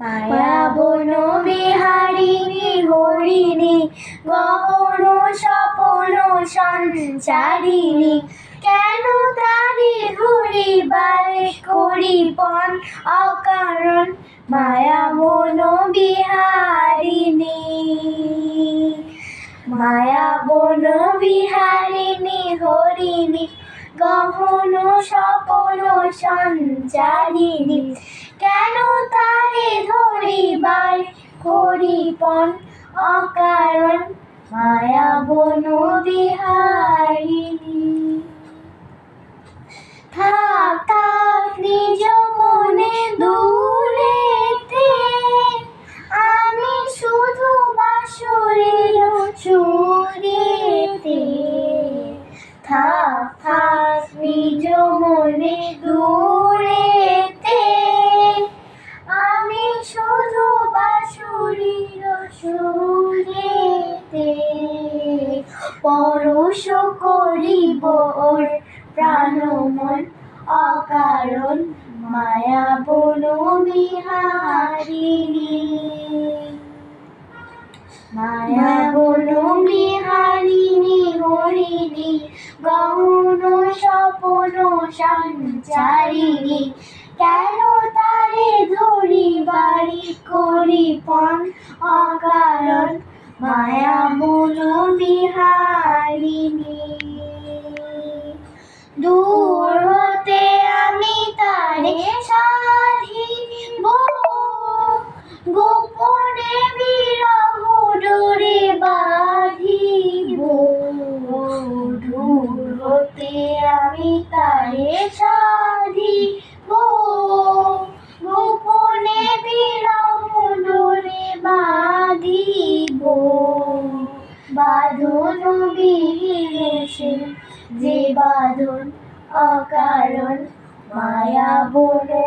মায়া বন বিহারিণী, হরিণী, গহন স্বপন সঞ্চারিণী, কেন তারি ঘুরি বারে করি পণ অকারণ? মায়া বন বিহারিণী মায়া বন বিহারিণী, হরিণী, গহন স্বপন সঞ্চারিণী, কেন তারে করিপন অকারণ মায়া বন বিহারিণী। থাক নিজ মনে দূরেতে আমি শুধু বাসুরের চুরিতে থাক থাক, নিজ মনে দূরেতে পরশ করিব ওর প্রাণমন, অকারণ মায়া বলো বিহারিণী। মায়া বলো বিহারিণী, হরিণী, গৌণ স্বপন সঞ্চারিণী, কেন তারে ধরি বাড়ি করি পণ অকারণ মায়া বলো বিহারিণী, দূর হতে আমি তারে সাধিব গোপনে বিরহ ডোরে বাঁধিব। দূর হতে আমি তারে সাধিব যে বাঁধন অকারণ মায়া বলো